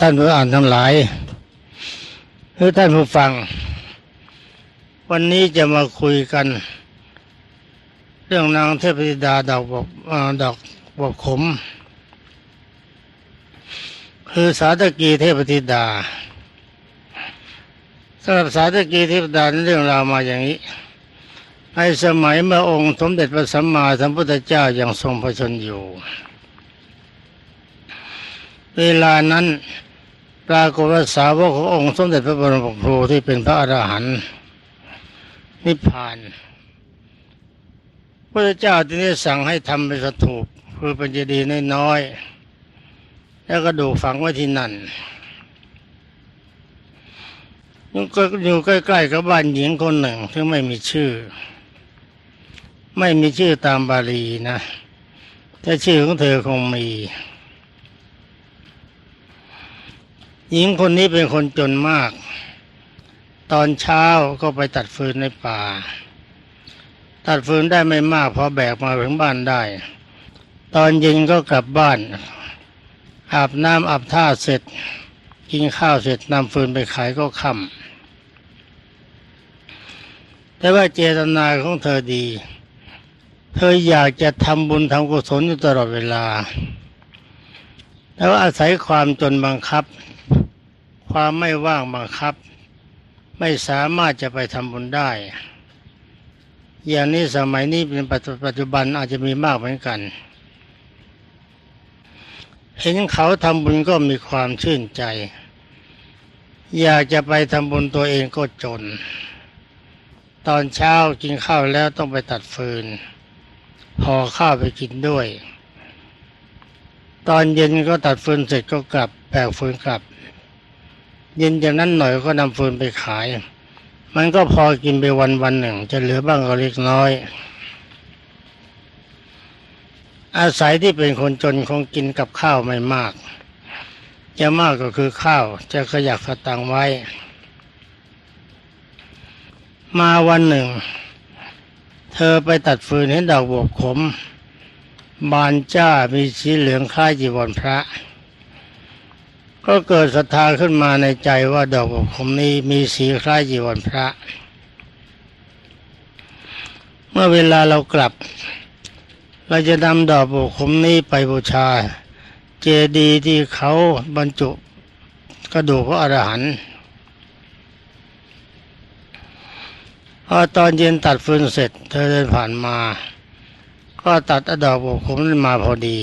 ท่านผู้อ่านทั้งหลายหรือท่านผู้ฟัง วันนี้จะมาคุยกัน เรื่องนางเทพธิดาดอกบกเอ่อดอกบกขม คือสาตกีเทพธิดาสำหรับสาตกีเทพธิดาในเรื่องราวมาอย่างนี้ในสมัยเมื่อองค์สมเด็จพระสัมมาสัมพุทธเจ้ายังทรงพระชนอยู่ เวลานั้นปรากฏว่าสาวกขององค์สมเด็จพระบรมครูที่เป็นพระอรหันต์นิพพานพระเจ้าที่นี้สั่งให้ทำเป็นสถูปคือเป็นเจดีย์น้อยๆแล้วก็ดูฝังไว้ที่นั่นก็อยู่ใกล้ๆกับบ้านหญิงคนหนึ่งที่ไม่มีชื่อ ไม่มีชื่อตามบาลีนะแต่ชื่อของเธอคงมี หญิงคนนี้เป็นคนจนมาก ตอนเช้าก็ไปตัดฟืนในป่า ตัดฟืนได้ไม่มากพอแบกมาถึงบ้านได้ ตอนเย็นก็กลับบ้าน อาบน้ำอาบท่าเสร็จ กินข้าวเสร็จนำฟืนไปขายก็ค่ำแต่ว่าเจตนาของเธอดี เธออยากจะทำบุญทำกุศลอยู่ตลอดเวลาแต่ว่าอาศัยความจนบังคับ ความไม่ว่างบังคับ ไม่สามารถจะไปทำบุญได้ อย่างนี้สมัยนี้เป็นปัจจุบันอาจจะมีมากเหมือนกัน เห็นเขาทำบุญก็มีความชื่นใจ อยากจะไปทำบุญตัวเองก็จน ตอนเช้ากินข้าวแล้วต้องไปตัดฟืนห่อข้าวไปกินด้วย ตอนเย็นก็ตัดฟืนเสร็จก็กลับแบกฟืนกลับ เย็นจากนั้นหน่อยก็นำฟืนไปขาย มันก็พอกินไปวันวันหนึ่ง จะเหลือบ้างก็เล็กน้อย อาศัยที่เป็นคนจนคงกินกับข้าวไม่มาก จะมากก็คือข้าวจะขยักสตังไว้ มาวันหนึ่ง เธอไปตัดฟืนเห็นดอกบวบขม บานจ้ามีสีเหลืองคล้ายจีวรพระ ก็เกิดศรัทธาขึ้นมาในใจว่าดอกบวบขมนี้มีสีคล้ายจีวรพระ เมื่อเวลาเรากลับ เราจะนำดอกบวบขมนี้ไปบูชา เจดีย์ที่เขาบรรจุกระดูกพระอรหันต์พอตอนเย็นตัดฟืนเสร็จ เธอเดินผ่านมา ก็ตัดอดอกบวบขมนั้นมาพอดี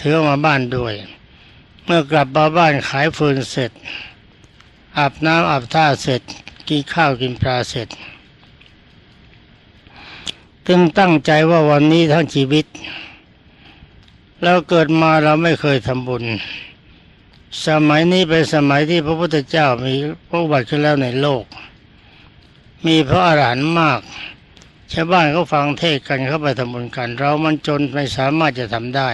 ถือมาบ้านด้วย เมื่อกลับมาบ้านขายฟืนเสร็จ อาบน้ำอาบท่าเสร็จ กินข้าวกินปลาเสร็จจึงตั้งใจว่าวันนี้ทั้งชีวิต เราเกิดมาเราไม่เคยทำบุญ สมัยนี้เป็นสมัยที่พระพุทธเจ้ามีพระบัติขึ้นแล้วในโลก มีพระอรหันต์มากชาวบ้านเขาฟังเทศกันเข้าไปทำบุญกัน เรามันจนไม่สามารถจะทำได้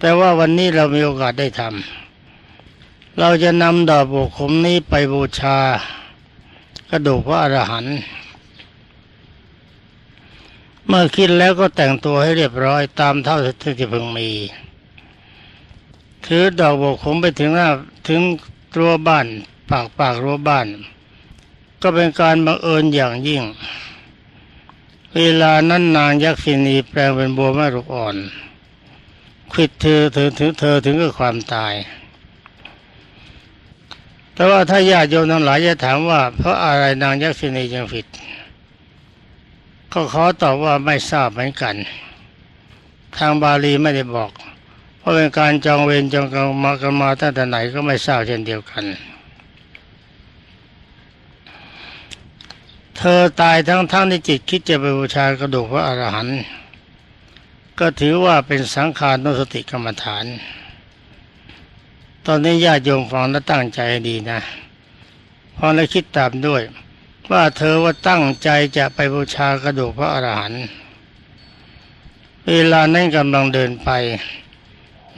แต่ว่าวันนี้เรามีโอกาสได้ทำเราจะนำดอกบุขมนี้ไปบูชา กระดูกพระอรหันต์เมื่อคิดแล้วก็แต่งตัวให้เรียบร้อยตามเท่าที่จะพึงมี ถือดอกบุขมไปถึงหน้าถึงรั้วบ้าน ปากปากรั้วบ้าน ก็เป็นการบังเอิญอย่างยิ่ง เวลานั้นนางยักษินีแปลงเป็นบัวแม่ลูกอ่อน ควิดเธอเธอถึงเธอถึงกับความตาย แต่ว่าถ้าญาติโยมทั้งหลายจะถามว่า เพราะอะไรนางยักษินีจึงผิด ก็ขอตอบว่าไม่ทราบเหมือนกัน ทางบาลีไม่ได้บอก เพราะเป็นการจองเวรจองกรรมมากันมาตั้งแต่ไหนก็ไม่ทราบเช่นเดียวกัน เธอตายทั้งๆที่จิตคิดจะไปบูชากระดูกพระอรหันต์ ก็ถือว่าเป็นสังขารนุสติกรรมฐาน ตอนนี้ญาติโยมฟังและตั้งใจดีนะพอแล้วคิดตามด้วย ว่าเธอว่าตั้งใจจะไปบูชากระดูกพระอรหันต์เวลานั้นกำลังเดินไป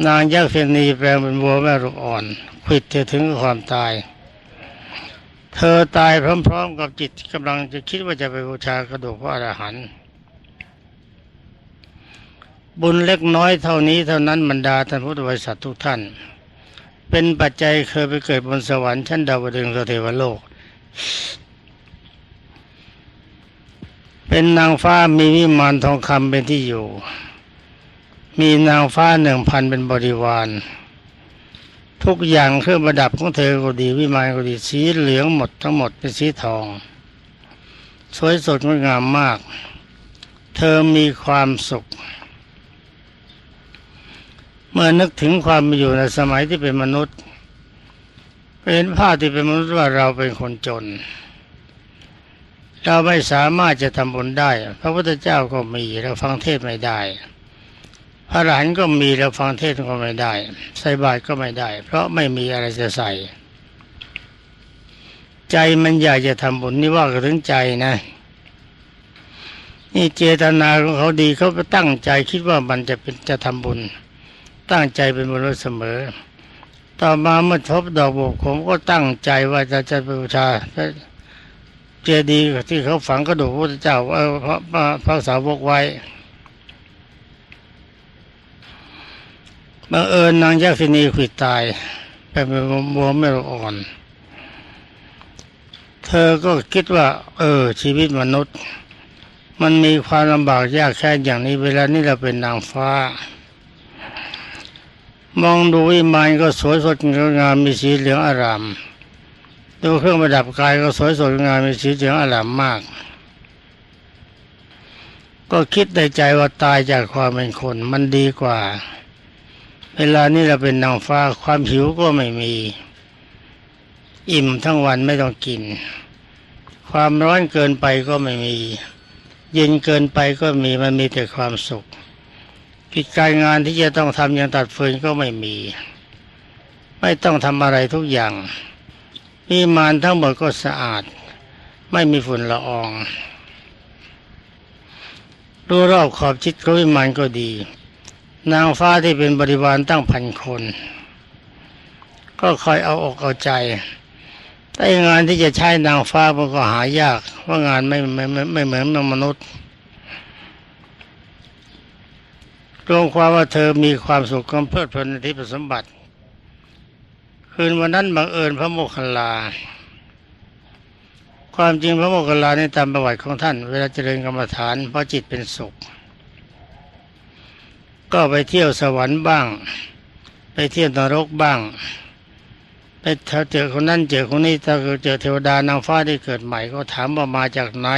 นางยักษ์เสนีแปลงเป็นวัวแม่ลูกอ่อนขวิดเธอถึงความตาย เธอตายพร้อมๆกับจิตกำลังจะคิดว่าจะไปบูชากระดูกพระอรหันต์ บุญเล็กน้อยเท่านี้เท่านั้นบรรดาท่านพุทธบริษัททุกท่าน เป็นปัจจัยเคยไปเกิดบนสวรรค์ชั้นดาวดึงสเทวโลก เป็นนางฟ้ามีวิมานทองคำเป็นที่อยู่ มีนางฟ้าหนึ่งพันเป็นบริวาร ทุกอย่างเครื่องประดับของเธอก็ดีวิมานก็ดีสีเหลืองหมดทั้งหมดเป็นสีทอง สวยสดงดงามมาก เธอมีความสุข เมื่อนึกถึงความมีอยู่ในสมัยที่เป็นมนุษย์เห็นภาพที่เป็นมนุษย์ว่าเราเป็นคนจน เราไม่สามารถจะทำบุญได้ พระพุทธเจ้าก็มีเราฟังเทศไม่ได้ พระอรหันก็มีเราฟังเทศก็ไม่ได้ ใส่บาตรก็ไม่ได้ เพราะไม่มีอะไรจะใส่ ใจมันอยากจะทำบุญนี่ว่ากันถึงใจนะนี่เจตนาของเขาดีเขาก็ตั้งใจคิดว่ามันจะเป็นจะทำบุญ ตั้งใจเป็นบุญไว้เสมอ ต่อมาเมื่อทบดอกบกผมก็ตั้งใจว่าจะจะบูชาเจดีย์ที่เขาฝังกระดูกพระเจ้าเออพระพระสาวกไว้บังเอิญนางยักษินีขิดตายไปเป็นบัวไม่อ่อน เธอก็คิดว่า เออ ชีวิตมนุษย์ มันมีความลำบากยากแค้นอย่างนี้เวลานี้เราเป็นนางฟ้า มองดูวิมานก็สวยสดงดงามมีสีเหลืองอารามดูเครื่องประดับกายก็สวยสดงดงามมีสีเหลืองอารามมาก ก็คิดในใจว่าตายจากความเป็นคนมันดีกว่า เวลานี้เราเป็นนางฟ้าความหิวก็ไม่มี อิ่มทั้งวันไม่ต้องกิน ความร้อนเกินไปก็ไม่มี เย็นเกินไปก็มีมันมีแต่ความสุข กิจการงานที่จะต้องทำอย่างตัดฟืนก็ไม่มี ไม่ต้องทำอะไรทุกอย่างวิมานทั้งหมดก็สะอาด ไม่มีฝุ่นละอองรู้รอบขอบชิดของวิมานก็ดี นางฟ้าที่เป็นบริวารตั้งพันคน ก็คอยเอาอกเอาใจแต่งานที่จะใช้นางฟ้ามันก็หายาก ว่างานไม่ไม่ไม่ไม่เหมือนมนุษย์ รวมความว่าเธอมีความสุขความเพลิดเพลินในทิพสมบัติ คืนวันนั้นบังเอิญพระโมคคัลลา ความจริงพระโมคคัลลาในตามประวัติของท่าน เวลาเจริญกรรมฐานเพราะจิตเป็นสุข ก็ไปเที่ยวสวรรค์บ้าง ไปเที่ยวนรกบ้างไปเจอคนนั้นเจอคนนี้ถ้าเจอเทวดานางฟ้าที่เกิดใหม่ก็ถามว่ามาจากไหน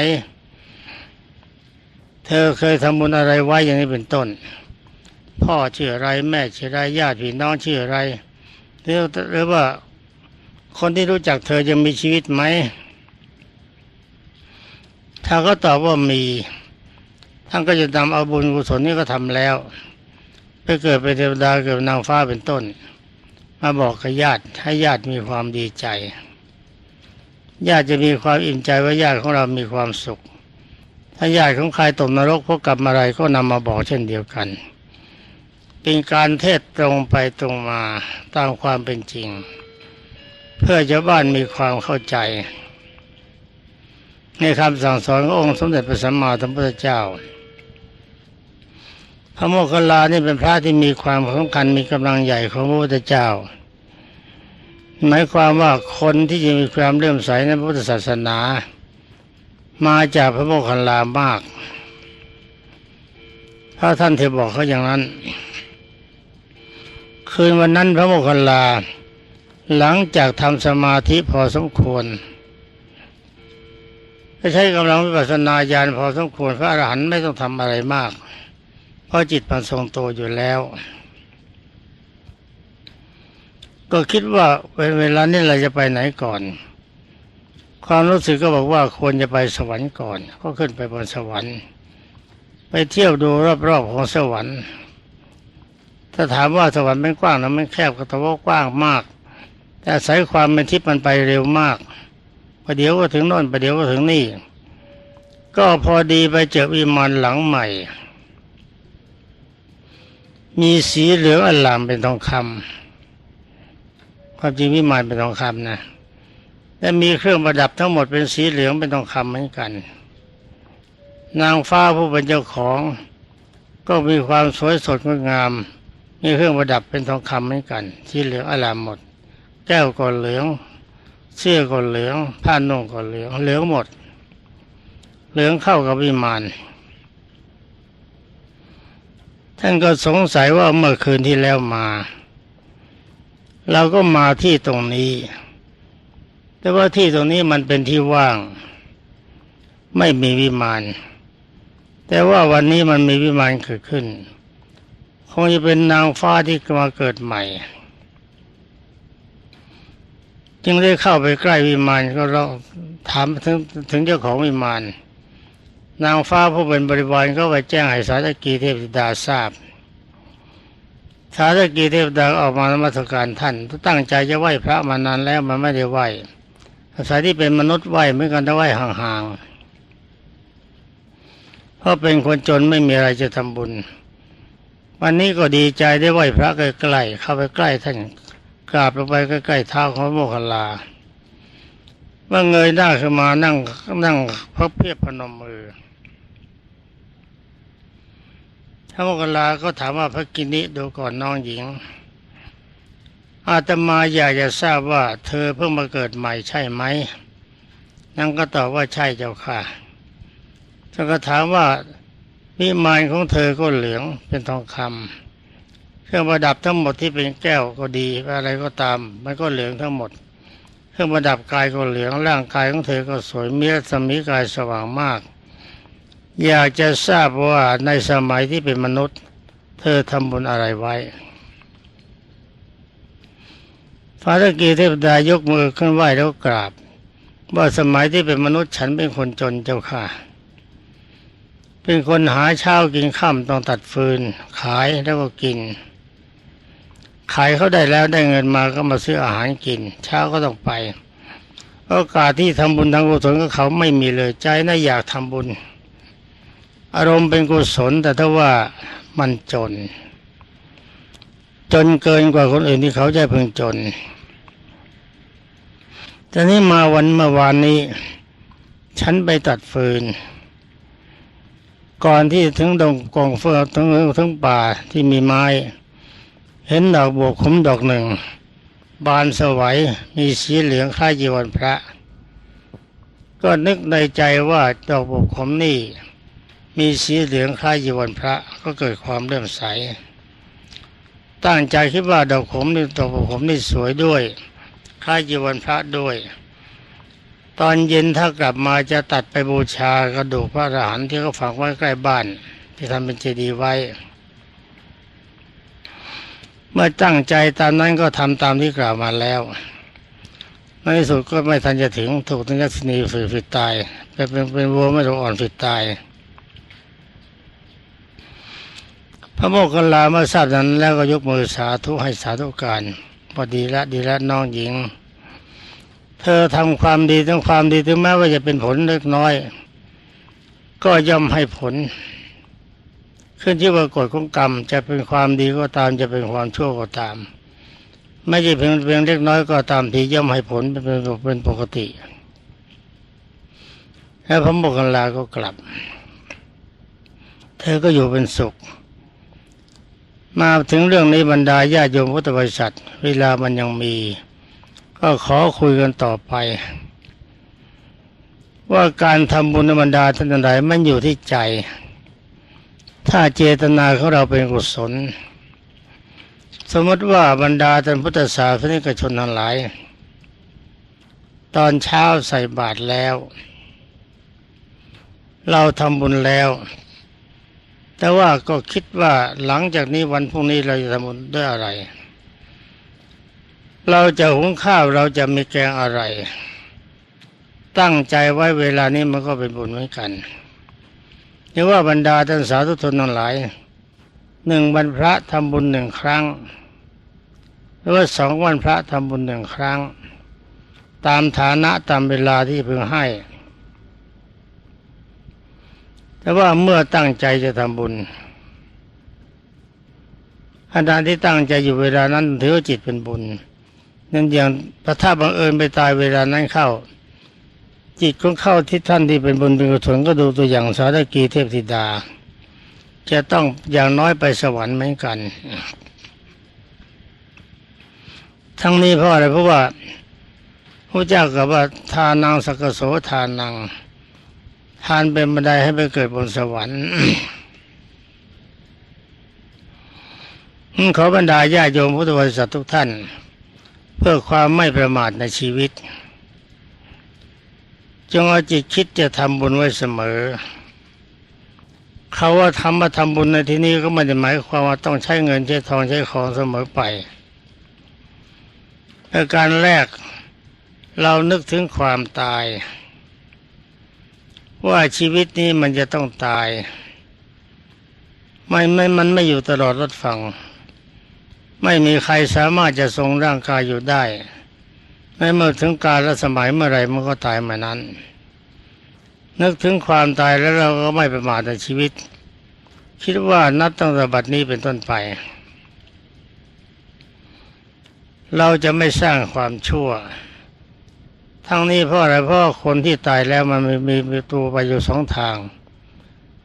เธอเคยทำบุญอะไรไว้อย่างนี้เป็นต้น พ่อชื่ออะไรแม่ชื่ออะไรญาติพี่น้องชื่ออะไรหรือหรือว่าคนที่รู้จักเธอยังมีชีวิตไหมถ้าก็ตอบว่ามีท่านก็จะนำเอาบุญกุศลนี้ก็ทำแล้ว ไปเกิดเป็นเทวดาเกิดนางฟ้าเป็นต้น มาบอกกับญาติให้ญาติมีความดีใจ ญาติจะมีความอิ่มใจว่าญาติของเรามีความสุข ถ้าญาติของใครตกนรกเพรากรรมอะไรก็นำมาบอกเช่นเดียวกัน เป็นการเทศตรงไปตรงมาตามความเป็นจริง เพื่อชาวบ้านมีความเข้าใจ ในคำสั่งสอนขององค์สมเด็จพระสัมมาสัมพุทธเจ้า พระโมคคัลลานี่เป็นพระที่มีความสำคัญมีกำลังใหญ่ของพระพุทธเจ้าหมายความว่าคนที่จะมีความเลื่อมใสในพระพุทธศาสนา มาจากพระโมคคัลลามากพระท่านเทบอกเขาอย่างนั้น คืนวันนั้นพระโมคคัลลา หลังจากทำสมาธิพอสมควรไม่ใช้กำลังวิปัสสนาญาณพอสมควรพระอรหันต์ไม่ต้องทำอะไรมาก เพราะจิตมันทรงตัวอยู่แล้ว ก็คิดว่าเป็นเวลานี้เราจะไปไหนก่อน ความรู้สึกก็บอกว่าควรจะไปสวรรค์ก่อน ก็ขึ้นไปบนสวรรค์ ไปเที่ยวดูรอบๆของสวรรค์ ถ้าถามว่าสวรรค์เป็นกว้างนะมันแคบก็แต่ว่ากว้างมาก แต่อายความเป็นทิพย์มันไปเร็วมากประเดี๋ยวก็ถึงโน่นประเดี๋ยวก็ถึงนี่ ก็พอดีไปเจอวิมานหลังใหม่ มีสีเหลืองอลามเป็นทองคำความจริงวิมานเป็นทองคำนะและมีเครื่องประดับทั้งหมดเป็นสีเหลืองเป็นทองคำเหมือนกัน นางฟ้าผู้เป็นเจ้าของ ก็มีความสวยสดงดงาม มีเครื่องประดับเป็นทองคำเหมือนกัน ที่เหลืองอลามหมด แก้วก็เหลือง เสื้อก็เหลือง ผ้านุ่งก็เหลือง เหลืองหมด เหลืองเข้ากับวิมานท่านก็สงสัยว่าเมื่อคืนที่แล้วมา เราก็มาที่ตรงนี้ แต่ว่าที่ตรงนี้มันเป็นที่ว่าง ไม่มีวิมาน แต่ว่าวันนี้มันมีวิมานเกิดขึ้น คงจะเป็นนางฟ้าที่มาเกิดใหม่ จึงได้เข้าไปใกล้วิมานก็เราถามถึงถึงเจ้าของวิมานนางฟ้าผู้เป็นบริวารก็ไปแจ้งให้สาธกีเทพธิดาทราบ สาธกีเทพธิดาออกมานมัสการท่านตั้งใจจะไหว้พระมานานแล้วมันไม่ได้ไหว้อาศัยที่เป็นมนุษย์ไหว้เหมือนกันแต่ไหว้ห่างๆเพราะเป็นคนจนไม่มีอะไรจะทำบุญ วันนี้ก็ดีใจได้ไหว้พระใกล้ๆเข้าไปใกล้ท่านกราบลงไปใกล้ๆเท้าของโมคคัลลาเมื่อเงยหน้าขึ้นมานั่งนั่งพระเพียบพนมมือพระโมคคัลลาก็ถามว่าพระกินิดูก่อนน้องหญิง อาตมาอยากจะทราบว่า เธอเพิ่งมาเกิดใหม่ใช่ไหมนางก็ตอบว่าใช่เจ้าค่ะท่านก็ถามว่า วิมานของเธอก็เหลืองเป็นทองคำเครื่องประดับทั้งหมดที่เป็นแก้วก็ดีอะไรก็ตาม มันก็เหลืองทั้งหมด เครื่องประดับกายก็เหลืองร่างกายของเธอก็สวยเมีรัศมีกายสว่างมาก อยากจะทราบว่าในสมัยที่เป็นมนุษย์ เธอทำบุญอะไรไว้ฟาตกีเทพดายกมือขึ้นไหว้แล้วกราบว่าสมัยที่เป็นมนุษย์ฉันเป็นคนจนเจ้าค่ะ เป็นคนหาเช้ากินข้ามต้องตัดฟืน ขายแล้วก็กิน ขายเขาได้แล้วได้เงินมาก็มาซื้ออาหารกิน เช้าก็ต้องไปโอกาสที่ทำบุญทางกุศลกับเขาไม่มีเลยใจน่าอยากทำบุญ อารมณ์เป็นกุศล แต่ถ้าว่ามันจน จนเกินกว่าคนอื่นที่เขาจะพึงจนแต่นี้มาวันเมื่อวานนี้ ฉันไปตัดฟืน ก่อนที่ถึงดงกองเฟืองถึงถึงป่าที่มีไม้ เห็นดอกบัวขมดอกหนึ่ง บานสวัยมีสีเหลืองคล้ายจีวรพระ ก็นึกในใจว่าดอกบัวขมนี่ มีสีเหลืองคล้ายจีวรพระ ก็เกิดความเลื่อมใส ตั้งใจคิดว่าดอกขมนี่ดอกบัวขมนี่สวยด้วย คล้ายจีวรพระด้วย ตอนเย็นถ้ากลับมาจะตัดไปบูชากระดูกพระอรหันต์ที่เขาฝังไว้ใกล้บ้านที่ทำเป็นเจดีย์ไว้ เมื่อตั้งใจตามนั้นก็ทำตามที่กล่าวมาแล้วในที่สุดก็ไม่ทันจะถึงถูกทังยักษินีฝืนผิดตายเป็นเป็นวัวไม่ถูกอ่อนผิดตาย พระโมคคัลลาเมื่อทราบนั้นแล้วก็ยกมือสาธุให้สาธุการพอดีละดีละน้องหญิง เธอทำความดีทั้งความดีถึงแม้ว่าจะเป็นผลเล็กน้อย ก็ย่อมให้ผล ขึ้นที่ว่ากฎของกรรม จะเป็นความดีก็ตามจะเป็นความชั่วก็ตาม ไม่ใช่เพียงเพียงเล็กน้อยก็ตามที่ย่อมให้ผลเป็นเป็นปกติแล้วพระโมคคัลลาก็กลับ เธอก็อยู่เป็นสุข มาถึงเรื่องนี้บรรดาญาโยมพุทธบริษัท เวลามันยังมี ก็ขอคุยกันต่อไป ว่าการทำบุญในบรรดาท่านใดมันอยู่ที่ใจ ถ้าเจตนาของเราเป็นกุศล สมมติว่าบรรดาท่านพุทธศาสนิกชนทั้งหลาย ตอนเช้าใส่บาตรแล้ว เราทำบุญแล้ว แต่ว่าก็คิดว่าหลังจากนี้วันพรุ่งนี้เราจะทำบุญด้วยอะไร เราจะหุงข้าวเราจะมีแกงอะไร ตั้งใจไว้เวลานี้มันก็เป็นบุญเหมือนกันหรือว่าบรรดาท่านสาธุชนทั้งหลายหนึ่งวันพระทำบุญหนึ่งครั้ง หรือว่าสองวันพระทำบุญหนึ่งครั้ง ตามฐานะตามเวลาที่พึงให้ แต่ว่าเมื่อตั้งใจจะทำบุญขณะที่ตั้งใจอยู่เวลานั้นถือว่าจิตเป็นบุญ นั่นอย่างถ้าตุบังเอิญไปตายเวลานั้นเข้า จิตของเข้าที่ท่านที่เป็นบุญเป็นกุศลก็ดูตัวอย่างสารกีเทพธิดา จะต้องอย่างน้อยไปสวรรค์เหมือนกัน ทั้งนี้เพราะอะไรเพราะว่าพระเจ้ากับว่าทานังสกโสทานัง ทานเป็นบันไดให้ไปเกิดบนสวรรค์ขอบรรดาญาโยมพุทธบริษัททุกท่าน เพื่อความไม่ประมาทในชีวิต จงเอาจิตคิดจะทำบุญไว้เสมอ เขาว่าทำมาทำบุญในที่นี้ก็ไม่ได้หมายความว่าต้องใช้เงินใช้ทองใช้ของเสมอไปประการแรกเรานึกถึงความตาย ว่าชีวิตนี้มันจะต้องตาย ไม่ไม่มันไม่อยู่ตลอดรถฟัง ไม่มีใครสามารถจะทรงร่างกายอยู่ได้ไม่เมื่อถึงกาลและสมัยเมื่อไรมันก็ตายมานั้น นึกถึงความตายแล้วเราก็ไม่ประมาทในชีวิต คิดว่านับตั้งแต่บัดนี้เป็นต้นไป เราจะไม่สร้างความชั่ว ทั้งนี้เพราะอะไรเพราะคนที่ตายแล้วมันมีมีตัวไปอยู่สองทาง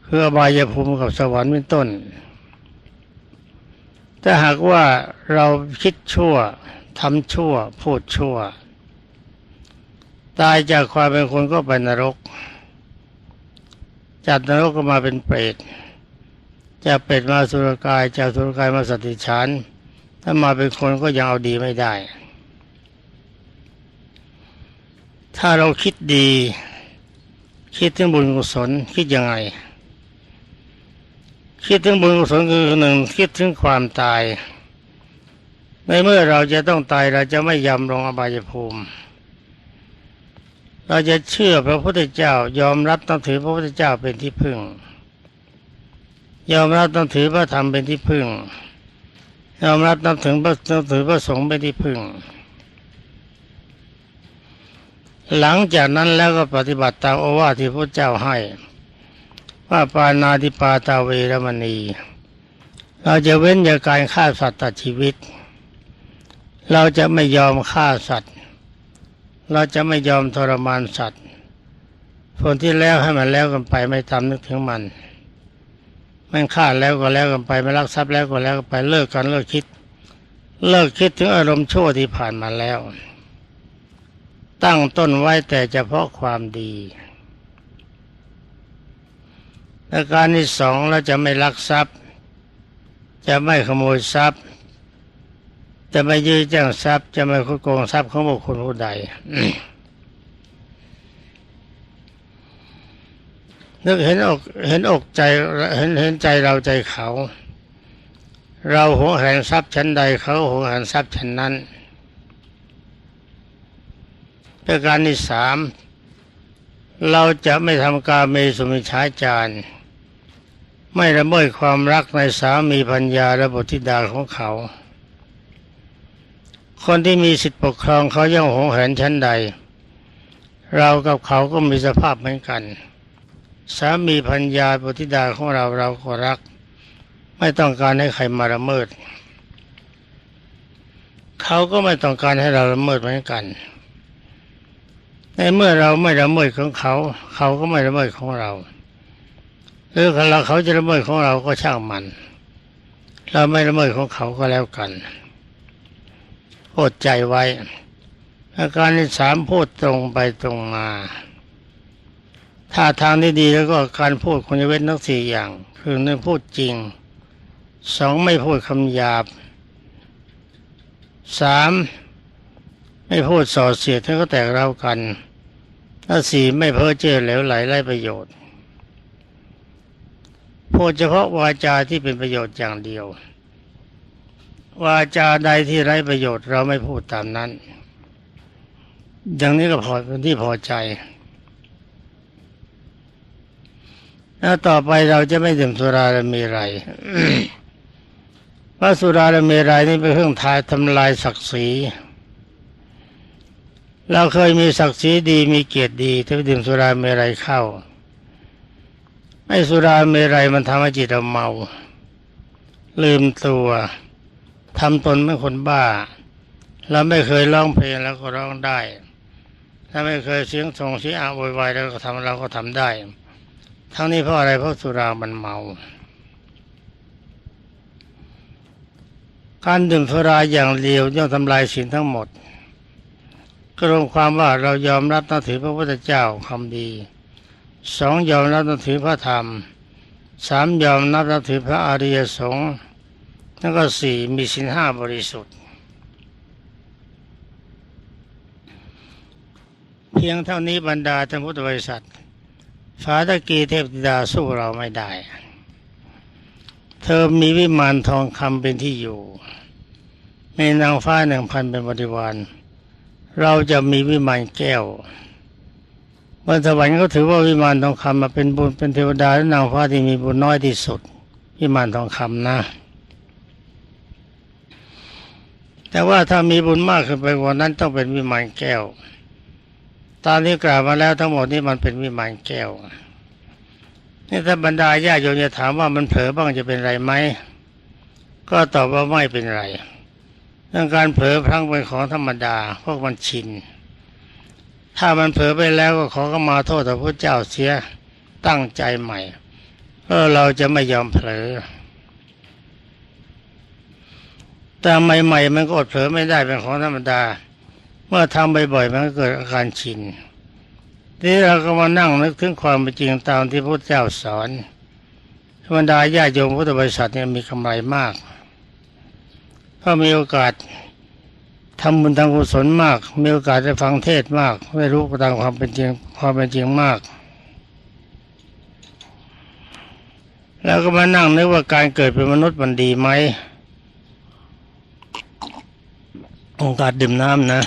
คืออบายภูมิกับสวรรค์เป็นต้น ถ้าหากว่าเราคิดชั่วทำชั่ว พูดชั่ว ตายจากความเป็นคนก็ไปนรก จากนรกก็มาเป็นเปรตจากเปรตมาสุรกาย จากสุรกายมาสติฉานถ้ามาเป็นคนก็ยังเอาดีไม่ได้ ถ้าเราคิดดี คิดถึงบุญกุศลคิดยังไง คิดถึงบุญกุศลคือหนึ่งคิดถึงความตาย ในเมื่อเราจะต้องตายเราจะไม่ยำลงอบายภูมิ เราจะเชื่อพระพุทธเจ้ายอมรับต้องถือพระพุทธเจ้าเป็นที่พึ่ง ยอมรับต้องถือพระธรรมเป็นที่พึ่ง ยอมรับต้องถึงพระต้องถือพระสงฆ์เป็นที่พึ่ง หลังจากนั้นแล้วก็ปฏิบัติตามโอวาทที่พระเจ้าให้ ว่าปานาติปาตาเวรมณี เราจะเว้นจากการฆ่าสัตว์ตัดชีวิต เราจะไม่ยอมฆ่าสัตว์ เราจะไม่ยอมทรมานสัตว์ผลที่แล้วให้มันแล้วกันไปไม่ทำนึกถึงมันมันฆ่าแล้วก็แล้วกันไปไม่รักทรัพย์แล้วก็แล้วกันไปเลิกกันเลิกคิด เลิกคิดถึงอารมณ์ชั่วที่ผ่านมาแล้ว ตั้งต้นไว้แต่เฉพาะความดี และการที่สองเราจะไม่ลักทรัพย์ จะไม่ขโมยทรัพย์ จะไม่ยื้อแจ้งทรัพย์ จะไม่คุโกงทรัพย์ของบุคคลผู้ใดนึกเห็นอกเห็นอกใจเห็นเห็นใจเราใจเขา เราหวงแหนทรัพย์ชั้นใดเขาหวงแหนทรัพย์ชั้นนั้นประการที่สาม เราจะไม่ทำการเมสุมิชาจารไม่ละเมิดความรักในสามีพัญญาและบุตรธิดาของเขา คนที่มีสิทธิปกครองเขาย่อมหงแหนชั้นใด เรากับเขาก็มีสภาพเหมือนกัน สามีพัญญาบุตรธิดาของเราเราก็รัก ไม่ต้องการให้ใครมาละเมิด เขาก็ไม่ต้องการให้เราละเมิดเหมือนกัน ในเมื่อเราไม่ละเมิดของเขา เขาก็ไม่ละเมิดของเราหรือเราเขาจะละเมิดของเราก็ช่างมัน เราไม่ละเมิดของเขาก็แล้วกันพูดใจไว้ อาการที่สามพูดตรงไปตรงมา ถ้าทางที่ดีแล้วก็การพูดควรจะเว้นทั้งสี่อย่าง คือหนึ่งพูดจริงสองไม่พูดคำหยาบสามไม่พูดส่อเสียดให้เขาแตกเรากัน และสี่ไม่เพ้อเจ้อเหลวไหลไร้ประโยชน์พูดเฉพาะวาจาที่เป็นประโยชน์อย่างเดียว วาจาใดที่ไร้ประโยชน์เราไม่พูดตามนั้น อย่างนี้ก็พอเป็นที่พอใจแล้วต่อไปเราจะไม่ดื่มสุราและมีไรเพราะสุราและมีไรนี่เป็นเครื่องทายทำลายศักดิ์ศรี เราเคยมีศักดิ์ศรีดีมีเกียรติดีถ้าไปดื่มสุราเมรัยเข้าไอ้สุราเมรัยมันทำให้จิตเราเมา ลืมตัวทำตนเป็นคนบ้า เราไม่เคยร้องเพลงแล้วก็ร้องได้ ถ้าไม่เคยเสียงทรงเสียงอวุ่วายแล้วก็ทำเราก็ทำได้ ทั้งนี้เพราะอะไรเพราะสุรามันเมา การดื่มสุราอย่างเดียวย่อมทำลายสิ่ทั้งหมด ก็รวมความว่าเรายอมรับนับถือพระพุทธเจ้าคำดีสองยอมรับนับถือพระธรรมสามยอมนับนับถือพระอริยสงฆ์แล้วก็สี่มีศีลห้าบริสุทธิ์ เพียงเท่านี้บรรดาท่านพุทธบริษัทฟ้าตะกีเทพธิดาสู้เราไม่ได้ เธอมีวิมานทองคำเป็นที่อยู่มีนางฟ้าหนึ่งพันเป็นบริวาร เราจะมีวิมานแก้วบนสวรรค์ก็ถือว่าวิมานทองคำมาเป็นบุญเป็นเทวดาและนางฟ้าที่มีบุญน้อยที่สุด วิมานทองคำนะ แต่ว่าถ้ามีบุญมากขึ้นไปกว่านั้นต้องเป็นวิมานแก้ว ตามที่กล่าวมาแล้วทั้งหมดนี้มันเป็นวิมานแก้วนี่ถ้าบรรดาญาโยมจะถามว่ามันเผลอบ้างจะเป็นไรไหมก็ตอบว่าไม่เป็นไร เรื่องการเผลอพลั้งเป็นของธรรมดา พวกมันชิน ถ้ามันเผลอไปแล้วก็ขอก็มาโทษต่อพระเจ้าเสียตั้งใจใหม่เออเราจะไม่ยอมเผลอ แต่ใหม่ๆมันก็อดเผลอไม่ได้เป็นของธรรมดา เมื่อทำบ่อยๆมันก็เกิดอาการชินทีนี้เราก็มานั่งนึกถึงความเป็นจริงตามที่พระเจ้าสอนบรรมดาญาโยมพุทธบริษัทเนี่ยมีกำไรมาก เพรามีโอกาสทำบุญทางกุศลมาก มีโอกาสได้ฟังเทศมากได้รู้ตามความเป็นจริงความเป็นจริงมาก แล้วก็มานั่งนึกว่าการเกิดเป็นมนุษย์มันดีไหมโอกาสดื่มน้ำนะ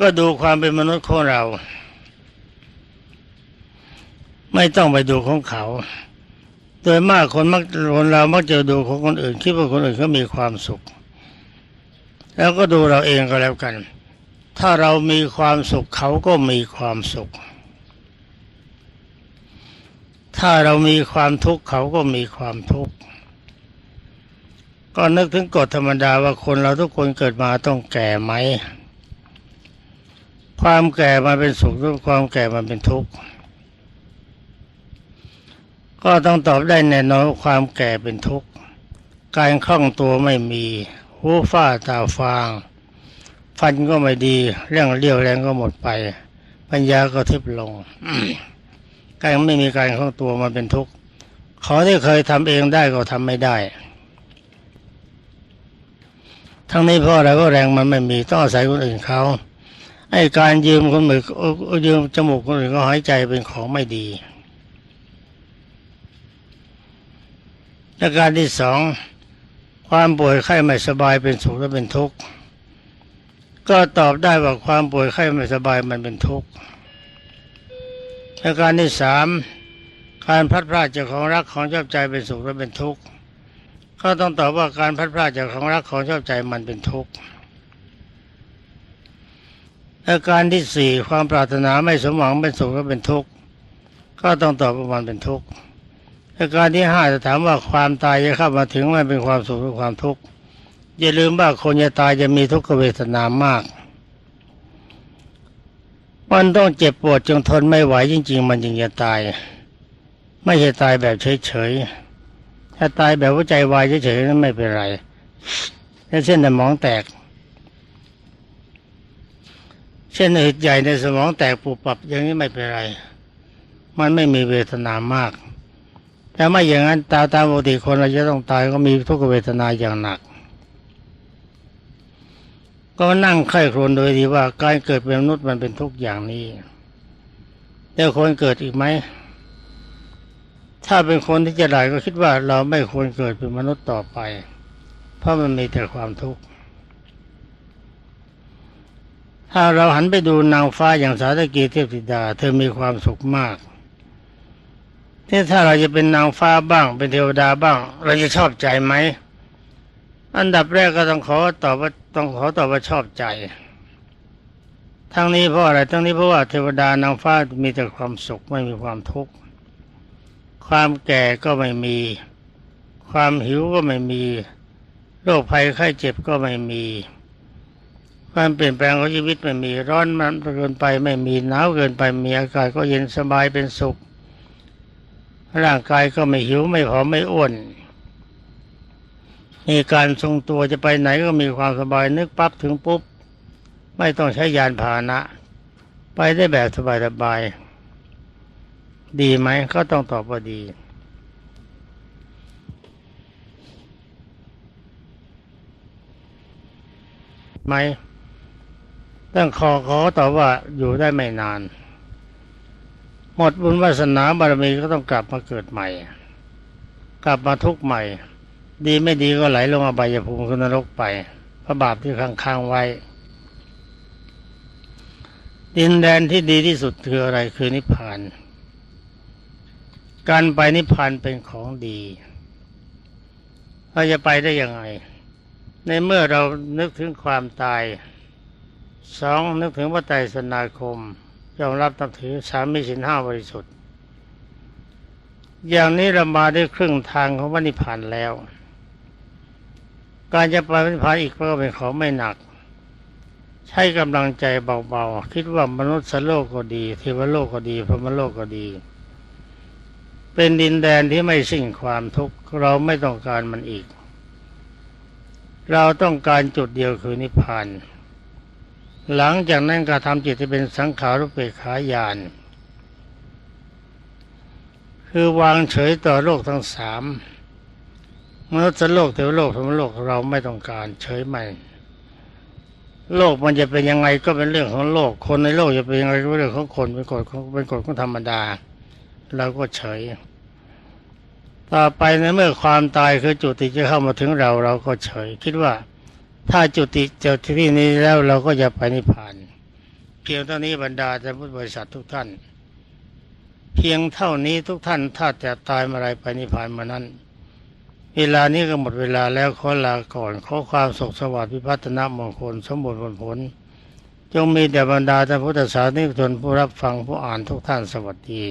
ก็ดูความเป็นมนุษย์ของเรา ไม่ต้องไปดูของเขา โดยมากคนมักคนเรามักจะดูของคนอื่นคิดว่าคนอื่นเขามีความสุข แล้วก็ดูเราเองก็แล้วกัน ถ้าเรามีความสุขเขาก็มีความสุข ถ้าเรามีความทุกข์เขาก็มีความทุกข์ก็นึกถึงกฎธรรมดาว่าคนเราทุกคนเกิดมาต้องแก่ไหม ความแก่มันเป็นสุขหรือความแก่มันเป็นทุกข์ ก็ต้องตอบได้แน่นอนว่าความแก่เป็นทุกข์ การคล่องตัวไม่มีหูฝ้าตาฟาง ฟันก็ไม่ดีเรื่องเลี้ยวแรงก็หมดไป ปัญญาก็ทิบลงการไม่มีการคล่องตัวมันเป็นทุกข์ขอที่เคยทำเองได้ก็ทำไม่ได้ ทั้งนี้เพราะอะไรก็แรงมันไม่มีต้องอาศัยคนอื่นเขาไอ้การยืมคนอื่นเอ่อยืมจมูกคนอื่นก็หายใจเป็นของไม่ดี และการที่สองความป่วยไข้ไม่สบายเป็นสุขและเป็นทุกข์ก็ตอบได้ว่าความป่วยไข้ไม่สบายมันเป็นทุกข์และการที่สามการพัดพรากจากของรักของชอบใจเป็นสุขและเป็นทุกข์ก็ต้องตอบว่าการพัดพรากจากของรักของชอบใจมันเป็นทุกข์อาการที่สี่ความปรารถนาไม่สมหวังเป็นสุขก็เป็นทุกข์ก็ต้องตอบว่ามันเป็นทุกข์ อาการที่ห้าจะถามว่าความตายจะเข้ามาถึงมันเป็นความสุขหรือความทุกข์อย่าลืมว่าคนจะตายจะมีทุกขเวทนามาก มันต้องเจ็บปวดจนทนไม่ไหวจริง ๆ มันจึงจะตาย ไม่ใช่ตายแบบเฉยๆถ้าตายแบบว่าใจวายเฉยๆนั้นไม่เป็นไรเช่นสมองแตก เช่นหืดใหญ่ในสมองแตกปุบปับอย่างนี้ไม่เป็นไร มันไม่มีเวทนามาก แต่ไม่อย่างนั้นตาตามปกติคนเราจะต้องตายก็มีทุกขเวทนาอย่างหนัก ก็นั่งไข้ครวญโดยดีว่าการเกิดเป็นมนุษย์มันเป็นทุกอย่างนี้แล้วคนเกิดอีกไหมถ้าเป็นคนที่จะได้ก็คิดว่าเราไม่ควรเกิดเป็นมนุษย์ต่อไป เพราะมันมีแต่ความทุกข์ถ้าเราหันไปดูนางฟ้าอย่างสาตกีเทพธิดา เธอมีความสุขมาก ที่ถ้าเราจะเป็นนางฟ้าบ้าง เป็นเทวดาบ้าง เราจะชอบใจไหมอันดับแรกก็ต้องขอตอบว่าต้องขอตอบว่าชอบใจ ทั้งนี้เพราะอะไรทั้งนี้เพราะว่าเทวดานางฟ้ามีแต่ความสุขไม่มีความทุกข์ความแก่ก็ไม่มี ความหิวก็ไม่มี โรคภัยไข้เจ็บก็ไม่มี ความเปลี่ยนแปลงของชีวิตไม่มี ร้อนมันเกินไปไม่มีหนาวเกินไปมีอากาศก็เย็นสบายเป็นสุข ร่างกายก็ไม่หิวไม่ผอมไม่อ้วนมีการทรงตัวจะไปไหนก็มีความสบายนึกปั๊บถึงปุ๊บ ไม่ต้องใช้ยานพาหนะ ไปได้แบบสบายๆดีไหมก็ต้องตอบว่าดี ไหมต้องขอขอตอบว่าอยู่ได้ไม่นาน หมดบุญวาสนาบารมีก็ต้องกลับมาเกิดใหม่ กลับมาทุกข์ใหม่ ดีไม่ดีก็ไหลลงอบายภูมิคือนรกไปพระบาปที่ค้างๆไว้ ดินแดนที่ดีที่สุดคืออะไรคือนิพพาน การไปนิพพานเป็นของดีเราจะไปได้ยังไง ในเมื่อเรานึกถึงความตายสองนึกถึงพระไตรสนาคม ยอมรับนับถือสามมิสินห้าบริสุทธิ์ อย่างนี้เรามาได้ครึ่งทางของวันิพพานแล้ว การจะไปวันิพพานอีกก็เป็นของไม่หนัก ใช้กำลังใจเบาๆ คิดว่ามนุษย์โลกก็ดีเทวโลกก็ดีพรหมโลกก็ดี เป็นดินแดนที่ไม่สิ้นความทุกข์เราไม่ต้องการมันอีก เราต้องการจุดเดียวคือนิพพาน หลังจากนั้นก็ทำจิตที่เป็นสังขารุปเปกขายาน คือวางเฉยต่อโลกทั้งสามมนุษย์โลกเทวโลกพรมโลกเราไม่ต้องการเฉยไม่โลกมันจะเป็นยังไงก็เป็นเรื่องของโลก คนในโลกจะเป็นยังไงก็เป็นเรื่องของคนเป็นกฎของเป็นกฎของธรรมดาเราก็เฉย ต่อไปในเมื่อความตายคือจุติจะเข้ามาถึงเราเราก็เฉย คิดว่า ถ้าจุติเจอที่นี้แล้วเราก็จะไปนิพพาน เพียงเท่านี้บรรดาท่านพุทธบริษัททุกท่าน เพียงเท่านี้ทุกท่าน ถ้าจะตายเมื่อไรไปนิพพานเมื่อนั้น เวลานี้ก็หมดเวลาแล้วขอลาก่อนขอความสุขสวัสดิ์พิพัฒนมงคลสมบูรณ์ผลผล จงมีแด่บรรดาท่านพุทธศาสนิกชนผู้รับฟังผู้อ่านทุกท่านสวัสดี